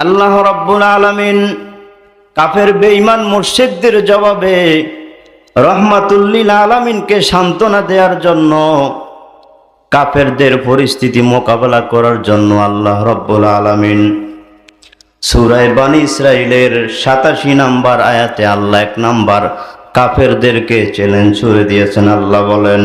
আল্লাহ রব্বুল আলমিন কাফের বেঈমান মুর্শিকদের জবাবে রহমাতুল্লিল আলমিনকে সান্ত্বনা দেওয়ার জন্য, কাফেরদের পরিস্থিতি মোকাবেলা করার জন্য আল্লাহ রব্বুল আলমিন সুরায় বানি ইসরায়েলের সাতাশি নাম্বার আয়াতে আল্লাহ এক নাম্বার কাফেরদেরকে চ্যালেঞ্জ ছুড়ে দিয়েছেন। আল্লাহ বলেন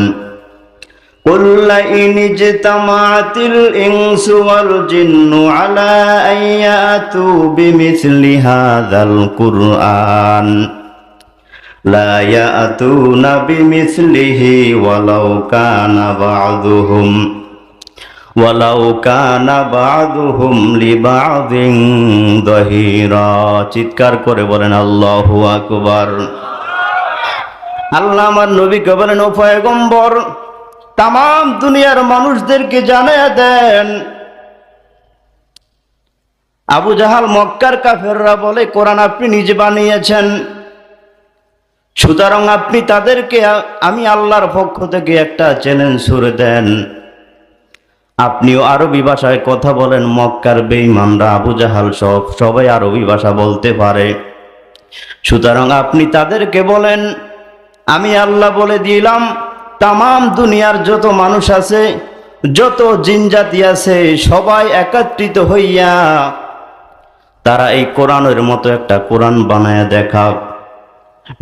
قل إن اجتمعت الإنس والجن على أن يأتوا بمثل هذا القرآن لا يأتون بمثله ولو كان بعضهم ولو كان بعضهم لبعض ظهيرا চিৎকার করে বলেন আল্লাহু আকবার আল্লাহ আমার নবীকে বলেন ও পয়গম্বর তাম দুনিয়ার মানুষদেরকে জানায়া দেন। আবু জাহাল মক্কার কাফেররা বলে, কোরআন আপনি নিজে বানিয়েছেন। সুতরাং আপনি তাদেরকে, আমি আল্লাহর পক্ষ থেকে একটা চ্যালেঞ্জ ছুড়ে দেন। আপনিও আরবি ভাষায় কথা বলেন, মক্কার বেঈমানরা, আবু জাহাল সব, সবাই আরবি ভাষা বলতে পারে। সুতরাং আপনি তাদেরকে বলেন, আমি আল্লাহ বলে দিলাম তাম দুনিয়ার যত মানুষ আছে, যত জিনজাতি আছে, সবাই একত্রিত হইয়া তারা এই কোরআনের মতো একটা কোরআন বানায় দেখা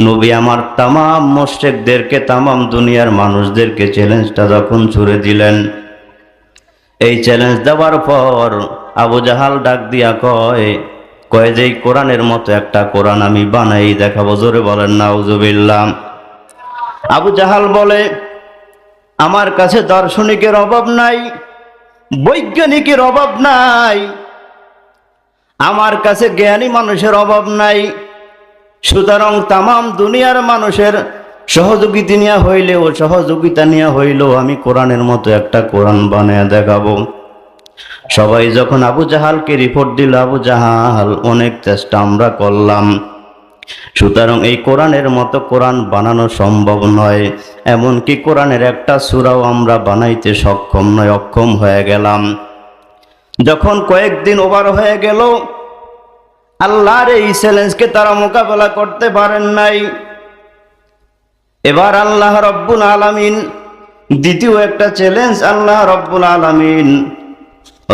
নবী আমার তাম মোশেকদেরকে তাম দুনিয়ার মানুষদেরকে চ্যালেঞ্জটা যখন ছুড়ে দিলেন, এই চ্যালেঞ্জ দেওয়ার পর আবু জাহাল ডাক দিয়া কয় কয় যে কোরআনের মতো একটা কোরআন আমি বানাই দেখাবো, জোরে বলেন, নাউজুবিল্লাহ। আবু জাহাল বলে আমার কাছে দার্শনিকের অভাব নাই, বৈজ্ঞানিকের অভাব নাই, আমার কাছে জ্ঞানী মানুষের অভাব নাই। সুতরাং তামাম দুনিয়ার মানুষের সহযোগিতা নিয়ে হইলেও, সহযোগিতা নিয়ে হইলেও আমি কোরআনের মতো একটা কোরআন বানিয়ে দেখাবো। সবাই যখন আবু জাহালকে রিপোর্ট দিল, আবু জাহাল, অনেক চেষ্টা আমরা করলাম। সুতরাং এই কোরআনের মতো কোরআন বানানো সম্ভব নয়। এমনকি কোরআনের একটা সুরাও আমরা বানাইতে সক্ষম নয়, অক্ষম হয়ে গেলাম। যখন কয়েকদিন ওভার হয়ে গেল, আল্লাহর এই চ্যালেঞ্জকে তারা মোকাবেলা করতে পারেন নাই। এবার আল্লাহ রব্বুল আলামিন, দ্বিতীয় একটা চ্যালেঞ্জ আল্লাহ রব্বুল আলামিন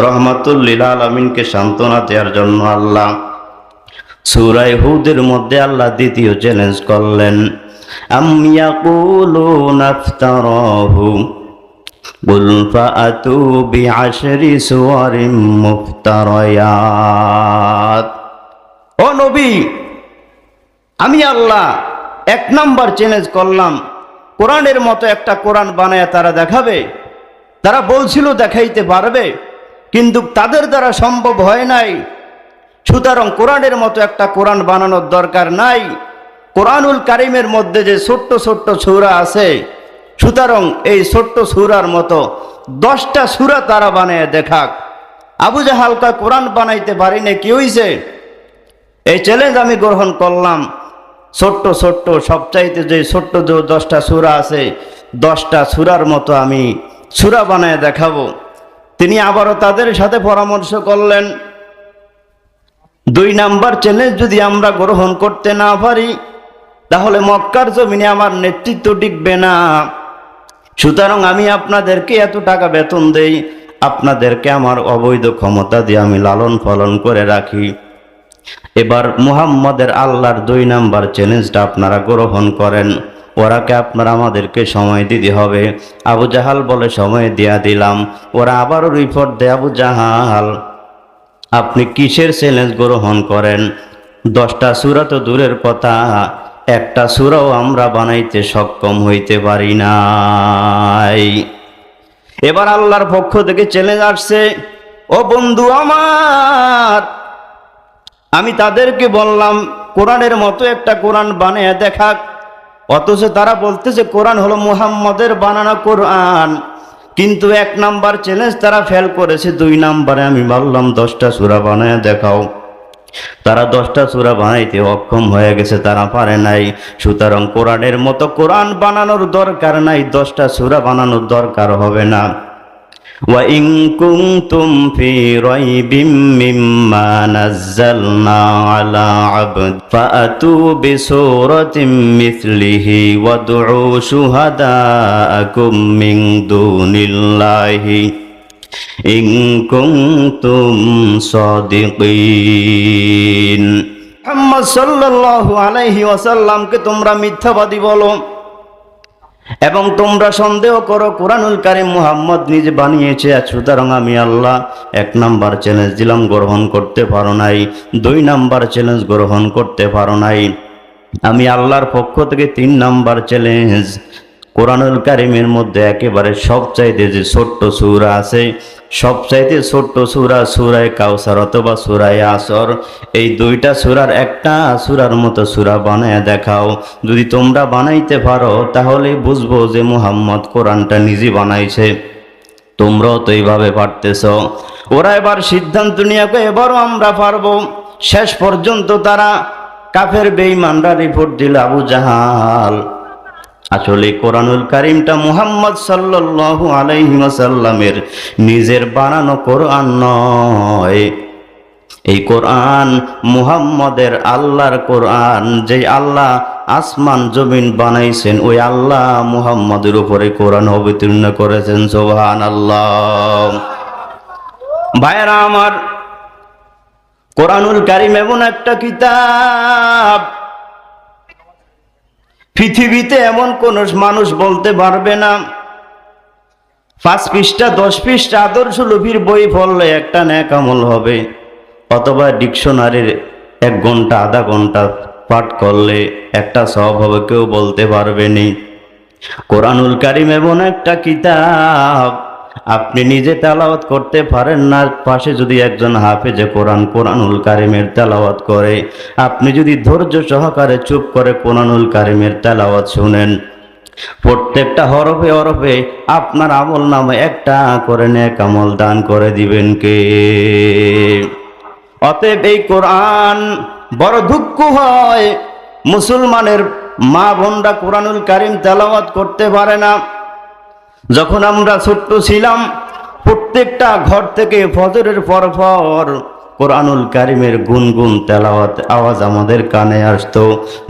রহমাতুল্লিল আলমিনকে সান্ত্বনা দেওয়ার জন্য আল্লাহ সুরাই হুদের মধ্যে আল্লাহ দ্বিতীয় চ্যালেঞ্জ করলেন। আমি আল্লাহ এক নাম্বার চ্যালেঞ্জ করলাম। কোরআনের মতো একটা কোরআন বানায় তারা দেখাবে, তারা বলছিল দেখাইতে পারবে, কিন্তু তাদের দ্বারা সম্ভব হয় নাই। সুতরাং কোরআনের মতো একটা কোরআন বানানোর দরকার নাই। কোরআনুল কারিমের মধ্যে যে ছোট্ট ছোট্ট সুরা আছে, সুতরাং এই ছোট্ট সুরার মতো দশটা সুরা তারা বানিয়ে দেখাক। আবু জাহালকা কোরআন বানাইতে পারিনি কি হইছে? এই চ্যালেঞ্জ আমি গ্রহণ করলাম। ছোট্ট ছোট্ট, সবচাইতে যে ছোট্ট যে দশটা সুরা আছে, দশটা সুরার মতো আমি সুরা বানায় দেখাবো। তিনি আবারও তাদের সাথে পরামর্শ করলেন। দুই নাম্বার চ্যালেঞ্জ যদি আমরা গ্রহণ করতে না পারি, তাহলে মক্কার জমিনে আমার নেতৃত্ব টিকবে না। সুতরাং আমি আপনাদেরকে এত টাকা বেতন দেই, আপনাদেরকে আমার অবৈধ ক্ষমতা দিয়ে আমি লালন পালন করে রাখি। এবার মুহাম্মদের আল্লাহর দুই নাম্বার চ্যালেঞ্জটা আপনারা গ্রহণ করেন। ওরাকে আপনারা আমাদেরকে সময় দিতে হবে? আবু জাহাল বলে, সময় দিয়া দিলাম। ওরা আবারও রিপোর্ট দেয়, আবু জাহাল আপনি কিসের চ্যালেঞ্জ গ্রহণ করেন? দশটা সুরা তো দূরের কথা, একটা সুরাও আমরা বানাইতে সক্ষম হইতে পারি নাই। এবার আল্লাহর পক্ষ থেকে চ্যালেঞ্জ আসছে, ও বন্ধু আমার, আমি তাদেরকে বললাম, কোরআনের মতো একটা কোরআন বানিয়ে দেখাক। অথচ তারা বলতেছে, কোরআন হলো মুহাম্মদের বানানো কোরআন। কিন্তু এক নাম্বার চ্যালেঞ্জ তারা ফেল করেছে, দুই নাম্বারে আমি ভাবলাম দশটা সুরা বানায় দেখাও। তারা দশটা সুরা বানাইতে অক্ষম হয়ে গেছে, তারা পারে নাই। সুতরাং কোরআনের মতো কোরআন বানানোর দরকার নাই, দশটা সুরা বানানোর দরকার হবে না। وإن كنتم في ريب مما نزلنا على عبد فأتوا بسورة مثله وادعوا شهداءكم من دون الله إن كنتم صادقين محمد صلى الله عليه وسلم كتم رمي বলো এবং তোমরা সন্দেহ করো, কোরআনুল কারিম মুহাম্মদ নিজে বানিয়েছে সুতরাং আমি আল্লাহ এক নাম্বার চ্যালেঞ্জ দিলাম, গ্রহণ করতে পারো নাই। দুই নাম্বার চ্যালেঞ্জ গ্রহণ করতে পারো নাই। আমি আল্লাহর পক্ষ থেকে তিন নাম্বার চ্যালেঞ্জ কোরআনুল কারিমের মধ্যে একেবারে সবচাইতে যে ছোট্ট সুরা আছে, সবচাইতে ছোট্ট সুরা সুরায় কাউসার অথবা সুরায় আসর, এই দুইটা সুরার একটা সুরার মতো সুরা বানায় দেখাও। যদি তোমরা বানাইতে পারো, তাহলে বুঝব যে মুহাম্মদ কোরআনটা নিজে বানাইছে। তোমরাও তো এইভাবে পারতেছ। ওরা এবার সিদ্ধান্ত নিয়ে এবারও আমরা পারব। শেষ পর্যন্ত তারা কাফের বেঈমানরা রিপোর্ট দিল, আবু জাহাল আসলে কোরআনুল কারিমটা মুহাম্মদ সাল্লাল্লাহু আলাইহি ওয়াসাল্লামের নিজের বানানো কোরআন নয়। এই কোরআন মুহাম্মদের আল্লাহর কোরআন যে আল্লাহ আসমান, জমিন বানাইছেন, ওই আল্লাহ মুহাম্মদের উপরে কোরআন অবতীর্ণ করেছেন সোহান আল্লাহ ভাইরা আমার কোরআনুল কারিম এমন একটা কিতাব পৃথিবীতে এমন কোন মানুষ বলতে পারবে না। পাঁচ পৃষ্ঠা, দশ পৃষ্ঠা, আদর্শ লোভীর বই পড়লে একটা ন্যাক আমল হবে। অথবা ডিকশনারির এক ঘণ্টা, আধা ঘণ্টা পাঠ করলে একটা সব হবে, কেউ বলতে পারবে নি। কোরআনুল কারিম এমন একটা কিতাব আপনি নিজে তেলাওয়াত করতে পারেন না, পাশে যদি একজন হাফেজে কোরআন, কোরআনুল কারিমের তেলাওয়াত করে। আপনি যদি ধৈর্য সহকারে চুপ করে কোরআনুল কারিমের তেলাওয়াত শুনেন। প্রত্যেকটা হরফে হরফে আপনার আমল নামে একটা করে নেক আমল দান করে দিবেন কে? অতএব এই কোরআন বড় দুঃখ হয়। মুসলমানের মা বোনরা কোরআনুল কারিম তেলাওয়াত করতে পারে না। যখন আমরা ছোট্ট ছিলাম, প্রত্যেকটা ঘর থেকে ফজরের পর পর কোরআনুল কারিমের গুনগুন তেলাওয়াত আওয়াজ আমাদের কানে আসতো।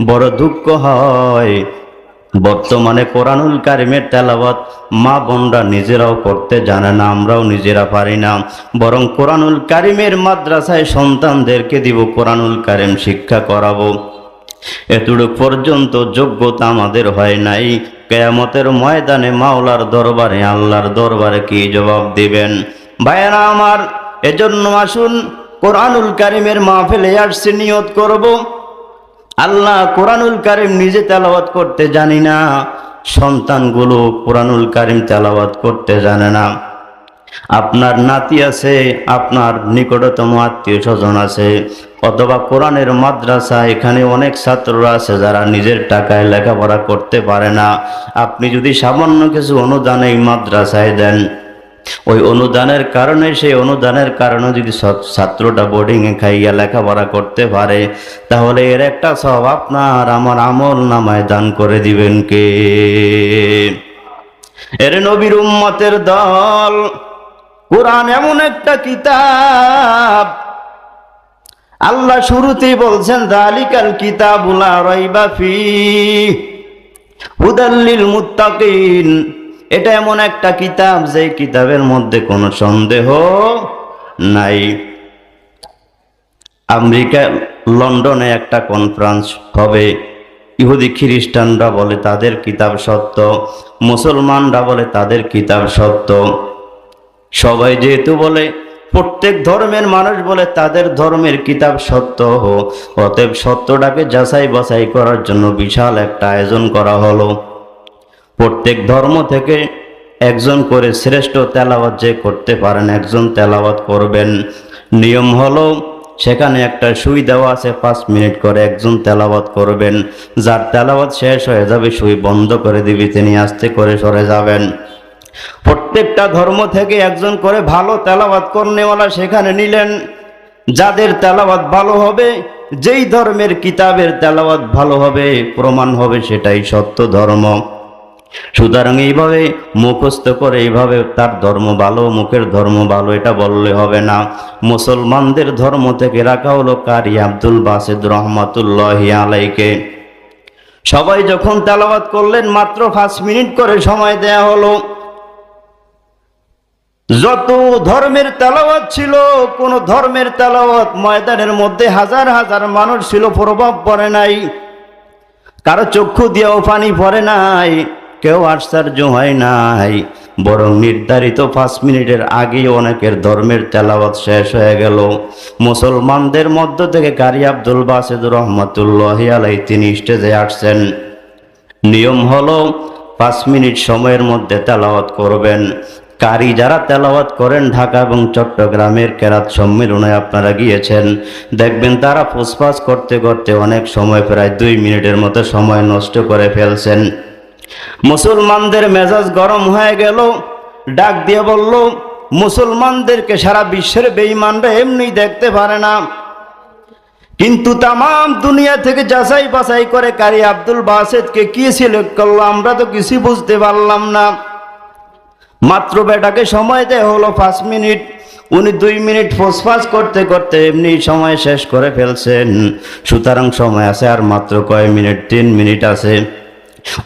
বড় দুঃখ হয়। বর্তমানে কোরআনুল কারিমের তেলাওয়াত মা বোনরা নিজেরাও করতে জানে না, আমরাও নিজেরা পারি না। বরং কোরআনুল কারিমের মাদ্রাসায় সন্তানদেরকে দিব কোরআনুল কারিম শিক্ষা করাবো। এতটুক পর্যন্ত যোগ্যতা আমাদের হয় নাই। কেয়ামতের ময়দানে মাওলার দরবারে আল্লাহর দরবারে কি জবাব দিবেন? ভাইয়েরা আমার, এজন্য আসুন, কোরআনুল কারিমের মাহফিলে আসছে, নিয়ত করব। আল্লাহ কোরআনুল কারিম নিজে তেলাওয়াত করতে জানি না, সন্তানগুলো কোরআনুল কারিম তেলাওয়াত করতে জানে না। আপনার নাতি আছে, আপনার নিকটতম আত্মীয় স্বজন আছে, অথবা কোরআনের মাদ্রাসা এখানে অনেক ছাত্ররা আছে যারা নিজের টাকায় লেখাপড়া করতে পারে না। আপনি যদি সামান্য কিছু অনুদান এই মাদ্রাসায় দেন, ওই অনুদানের কারণে, সেই অনুদানের কারণে যদি ছাত্রটা বোর্ডিংয়ে খাইয়া লেখাপড়া করতে পারে, তাহলে এর একটা সব আপনার আমার আমল নামায় দান করে দিবেন কে? এর নবীর উম্মতের দল কোরআন এমন একটা কিতাব। আল্লাহ শুরুতেই বলছেন, দালিকাল কিতাবুলা রাইবা ফি হুদাল্লিল মুত্তাকিন। এটা এমন একটা কিতাব যে কিতাবের মধ্যে কোনো সন্দেহ নাই। আমেরিকা, লন্ডনে একটা কনফারেন্স হবে। ইহুদি খ্রিস্টানরা বলে, তাদের কিতাব সত্য। মুসলমানরা বলে, তাদের কিতাব সত্য। সবাই যেহেতু বলে, প্রত্যেক ধর্মের মানুষ বলে, তাদের ধর্মের কিতাব সত্য হোক। অতএব সত্যটাকে যাচাই বাছাই করার জন্য বিশাল একটা আয়োজন করা হলো। প্রত্যেক ধর্ম থেকে একজন করে শ্রেষ্ঠ তেলাওয়াত যে করতে পারেন, একজন তেলাওয়াত করবেন। নিয়ম হলো, সেখানে একটা সুই দেওয়া আছে, পাঁচ মিনিট করে একজন তেলাওয়াত করবেন। যার তেলাওয়াত শেষ হয়ে যাবে, সুই বন্ধ করে দিবি, তিনি আস্তে করে সরে যাবেন। প্রত্যেকটা ধর্ম থেকে একজন করে ভালো তেলাবাদ করনেওয়ালা সেখানে নিলেন। যাদের তেলাওয়াত ভালো হবে, যেই ধর্মের কিতাবের তেলাওয়াত ভালো হবে, প্রমাণ হবে সেটাই সত্য ধর্ম। সুতরাং এইভাবে মুখস্থ করে এইভাবে তার ধর্ম ভালো, মুখের ধর্ম ভালো, এটা বললে হবে না। মুসলমানদের ধর্ম থেকে রাখা হলো কারি আব্দুল বাসিদ রহমতুল্লাহ আলাইকে। সবাই যখন তেলাওয়াত করলেন, মাত্র পাঁচ মিনিট করে সময় দেয়া হলো। যত ধর্মের তেলাওয়াত ছিল, কোন ধর্মের তেলাওয়াত ময়দানের মধ্যে হাজার হাজার মানুষ ছিল, প্রভাব পড়ে নাই। কারও চক্ষু দিয়েও পানি পড়ে নাই, কেউ আশ্চর্য হয় নাই। বরং নির্ধারিত পাঁচ মিনিটের আগেই অনেকের ধর্মের তেলাওয়াত শেষ হয়ে গেল। মুসলমানদের মধ্য থেকে কারি আব্দুল বাসেদ রহমতুল্লাহ আলাই তিনি স্টেজে আসছেন। নিয়ম হলো, পাঁচ মিনিট সময়ের মধ্যে তেলাওয়াত করবেন। কারি যারা তেলাওয়াত করেন ঢাকা এবং চট্টগ্রামের কেরাত সম্মেলনে আপনারা গিয়েছেন, দেখবেন তারা ফুসফাস করতে করতে অনেক সময় প্রায় দুই মিনিটের মতো সময় নষ্ট করে ফেলছেন। মুসলমানদের মেজাজ গরম হয়ে গেল, ডাক দিয়ে বলল, মুসলমানদেরকে সারা বিশ্বের বেঈমানরা এমনি দেখতে পারে না। কিন্তু তাম দুনিয়া থেকে যাচাই বাছাই করে কারি আব্দুল বাসেদকে কি সিলেক্ট করল আমরা তো কিছু বুঝতে পারলাম না। মাত্র বেটাকে সময় দেয় হলো পাঁচ মিনিট। উনি দুই মিনিট ফোসফাস করতে করতে এমনি সময় শেষ করে ফেলছেন। সুতরাং সময় আছে আর মাত্র কয় মিনিট? তিন মিনিট আছে।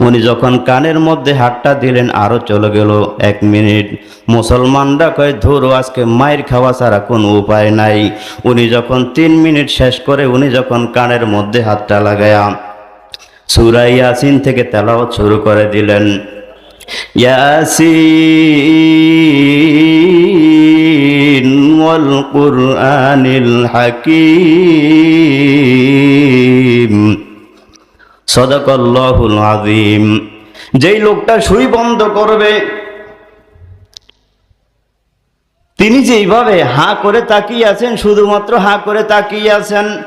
উনি যখন কানের মধ্যে হাতটা দিলেন, আরও চলে গেল এক মিনিট। মুসলমানরা কয়, ধুর আজকে মায়ের খাওয়া ছাড়া কোনো উপায় নাই। উনি যখন তিন মিনিট শেষ করে, উনি যখন কানের মধ্যে হাতটা লাগায়া সুরাই ইয়াসিন থেকে তেলাওয়াত শুরু করে দিলেন। ইয়াসিন ওয়াল কুরআনিল হাকিম। সদাকল্লাহুল আযীম। যেই লোকটা সুই বন্ধ করবে, তিনি যেইভাবে হা করে তাকিয়ে আছেন, শুধুমাত্র হা করে তাকিয়ে আছেন,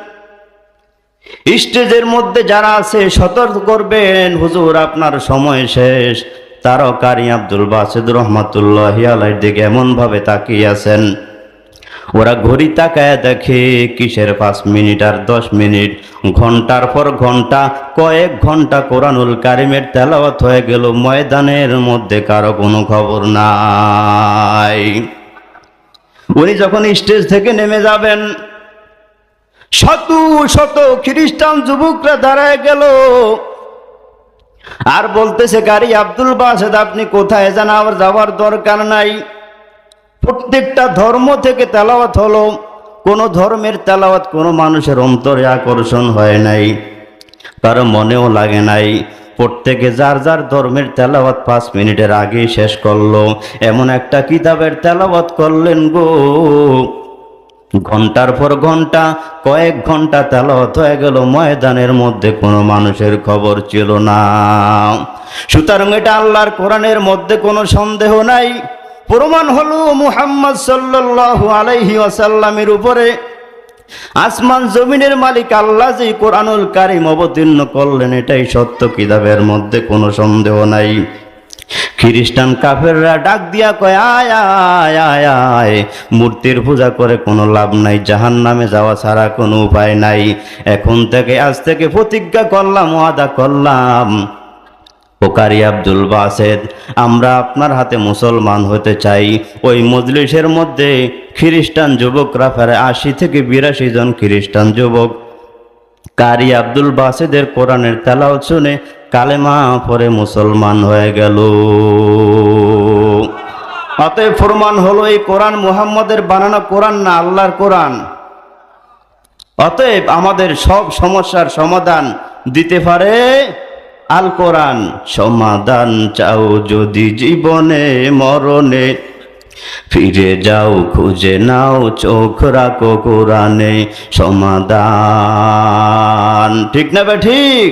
স্টেজের মধ্যে যারা আছে, সতর্ক করবেন, হুজুর, আপনার সময় শেষ। তারাও কারি আব্দুল বাসিদ রহমাতুল্লাহ আলাইর দিকে এমনভাবে তাকিয়ে আছেন, ওরা ঘড়ি তাকায় দেখে কিসের পাঁচ মিনিট আর দশ মিনিট। ঘণ্টার পর ঘণ্টা, কয়েক ঘণ্টা কোরআনুল কারিমের তেলাওয়াত হয়ে গেল, ময়দানের মধ্যে কারও কোনো খবর নাই। উনি যখন স্টেজ থেকে নেমে যাবেন, শত শত খ্রিস্টান যুবকরা দাঁড়ায় গেল। আর বলতেছে, গাড়ি আব্দুল বাসেদ, আপনি কোথায়? যান আবার যাওয়ার দরকার নাই। প্রত্যেকটা ধর্ম থেকে তেলাওয়াত হলো। কোনো ধর্মের তেলাওয়াত কোনো মানুষের অন্তরে আকর্ষণ হয় নাই, কারও মনেও লাগে নাই। প্রত্যেকে যার যার ধর্মের তেলাওয়াত পাঁচ মিনিটের আগেই শেষ করল। এমন একটা কিতাবের তেলাওয়াত করলেন গো। ঘণ্টার পর ঘণ্টা, কয়েক ঘণ্টা তেলাওয়াত হয়ে গেল, ময়দানের মধ্যে কোনো মানুষের খবর ছিল না। সুতরাং এটা আল্লাহর কোরআনের মধ্যে কোনো সন্দেহ নাই। প্রমাণ হলো মুহাম্মদ সাল্লাল্লাহু আলাইহি ওয়াসাল্লামের উপরে আসমান জমিনের মালিক আল্লাহ যে কোরআনুল কারিম অবতীর্ণ করলেন, এটাই সত্য, কিতাবের মধ্যে কোনো সন্দেহ নাই। খ্রিস্টান কাফেররা ডাক দিয়া কয়, আয় আয় আয় আয়। মূর্তির পূজা করে কোনো লাভ নাই জাহান নামে যাওয়া ছাড়া কোনো উপায় নাই। এখন থেকে, আজ থেকে প্রতিজ্ঞা করলাম, ওয়াদা করলাম। ওকারি আব্দুল বাসেদ, আমরা আপনার হাতে মুসলমান হতে চাই। ওই মজলিসের মধ্যে খ্রিস্টান যুবকরা ফেরে আশি থেকে বিরাশি জন খ্রিস্টান যুবক। কারি আব্দুল বাসেদের কোরআনের তেলাও শুনে কালেমা পরে মুসলমান হয়ে গেল। অতএব ফরমান হলো এই কোরআন মুহাম্মদের বানানো কোরআন না আল্লাহর কোরআন। অতএব আমাদের সব সমস্যার সমাধান দিতে পারে আল কোরআন। সমাধান চাও যদি জীবনে, মরণে, ফিরে যাও, খুঁজে নাও, চোখ রাখো কোরআনে সমাধান। ঠিক না বে ঠিক?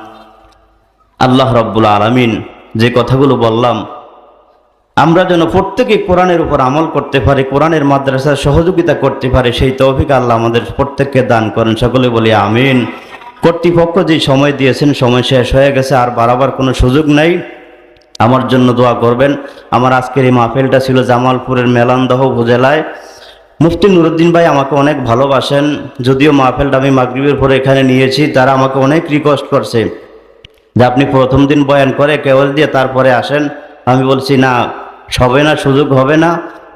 আল্লাহ রব্বুল আলমিন যে কথাগুলো বললাম, আমরা যেন প্রত্যেকে কোরআনের উপর আমল করতে পারি, কোরআনের মাদ্রাসার সহযোগিতা করতে পারি, সেই তৌফিক আল্লাহ আমাদের প্রত্যেককে দান করেন। সকলে বলি আমিন। কর্তৃপক্ষ যে সময় দিয়েছেন, সময় শেষ হয়ে গেছে, আর বাড়াবার কোনো সুযোগ নাই। আমার জন্য দোয়া করবেন। আমার আজকের এই মাহফিলটা ছিল জামালপুরের মেলান্দহ উপজেলায়। মুফতি নুরুদ্দিন ভাই আমাকে অনেক ভালোবাসেন। যদিও মাহফিলটা আমি মাগরিবের পরে এখানে নিয়েছি, তারা আমাকে অনেক রিকোয়েস্ট করছে। যে আপনি প্রথম দিন বয়ান করে কেবল দিয়ে তারপরে আসেন, আমি বলছি, না, হবে না, সুযোগ হবে না,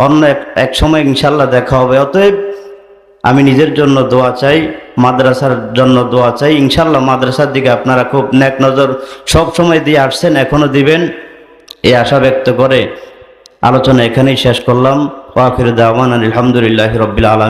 অন্য এক সময় ইনশাল্লাহ দেখা হবে। অতএব আমি নিজের জন্য দোয়া চাই, মাদ্রাসার জন্য দোয়া চাই। ইনশাল্লাহ মাদ্রাসার দিকে আপনারা খুব ন্যাক নজর। সব সময় দিয়ে আসছেন, এখনও দিবেন। এই আশা ব্যক্ত করে আলোচনা এখানেই শেষ করলাম। ওয়াফির দাওয়ান আলহামদুলিল্লাহ রবিল আলম